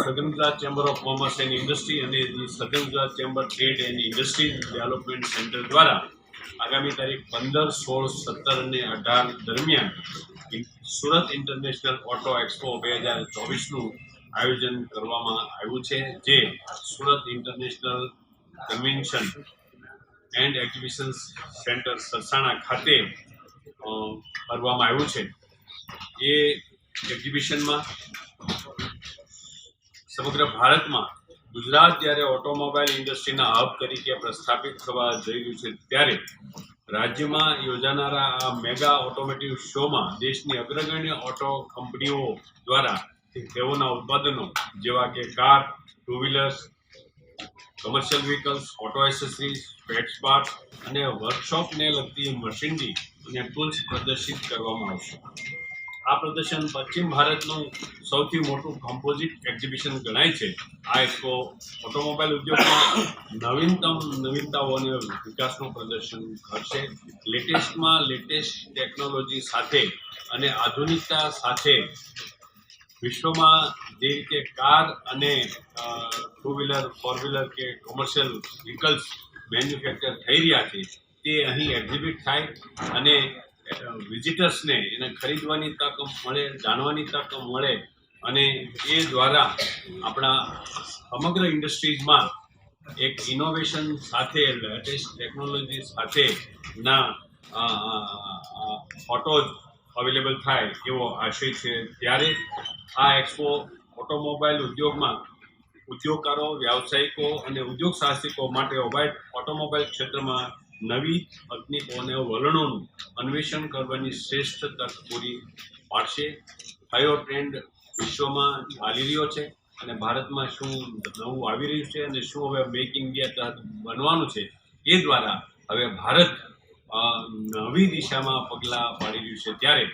સદન Gujarat chamber of commerce and industry અને સઘન Gujarat chamber trade and industry development centre દ્વારા આગામી તારીખ પંદર, સોળ, સત્તર અને અઢાર દરમિયાન સુરત ઇન્ટરનેશનલ ઓટો એક્સપો બે હજાર ચોવીસનું આયોજન કરવામાં આવ્યું છે, જે Surat international convention and exhibition centre Sarsana ખાતે કરવામાં આવ્યું છે. એ એક્ઝિબિશનમાં સમગ્ર ભારતમાં ગુજરાત જ્યારે ઓટોમોબાઈલ ઇન્ડસ્ટ્રીના હબ તરીકે પ્રસ્થાપિત થવા જઈ રહ્યું છે ત્યારે રાજ્યમાં યોજાનારા આ મેગા ઓટોમેટિવ શોમાં દેશની અગ્રગણ્ય ઓટો કંપનીઓ દ્વારા તેઓના ઉત્પાદનો જેવા કે car, two wheelers commercial vehicles auto accessories spares part અને વર્કશોપને લગતી મશીનરી અને ટૂલ્સ પ્રદર્શિત કરવામાં આવશે. આ પ્રદર્શન પશ્ચિમ ભારતનું સૌથી મોટું કમ્પોઝિટ એક્ઝિબિશન ગણાય છે. આ એક્સપો ઓટોમોબાઈલ ઉદ્યોગમાં નવીનતમ નવીનતાઓને વિકાસનું પ્રદર્શન કરશે. લેટેસ્ટમાં લેટેસ્ટ ટેકનોલોજી સાથે અને આધુનિકતા સાથે વિશ્વમાં જે રીતે કાર અને ટુ વ્હીલર ફોર વ્હીલર કે કોમર્શિયલ વ્હીકલ્સ મેન્યુફેક્ચર થઈ રહ્યા છે, તે અહીં એક્ઝિબિટ થાય અને વિઝિટર્સને એને ખરીદવાની તક મળે, જાણવાની તક મળે અને એ દ્વારા આપણા સમગ્ર ઇન્ડસ્ટ્રીઝમાં એક ઇનોવેશન સાથે લેટેસ્ટ ટેકનોલોજી સાથેના ઓટોઝ અવેલેબલ થાય એવો આશય છે. ત્યારે આ એક્સપો ઓટોમોબાઈલ ઉદ્યોગમાં ઉદ્યોગકારો, વ્યાવસાયિકો અને ઉદ્યોગ સાહસિકો માટે ઓબાઇટ ઓટોમોબાઈલ ક્ષેત્રમાં નવી તકનીકો અને વલણોનું અન્વેષણ કરવાની શ્રેષ્ઠ તક પૂરી પાડશે. કયો ટ્રેન્ડ વિશ્વમાં ચાલી રહ્યો છે અને ભારતમાં શું નવું આવી રહ્યું છે અને શું હવે મેક ઇન્ડિયા તહત બનવાનું છે એ દ્વારા હવે ભારત નવી દિશામાં પગલાં પાડી રહ્યું છે. ત્યારે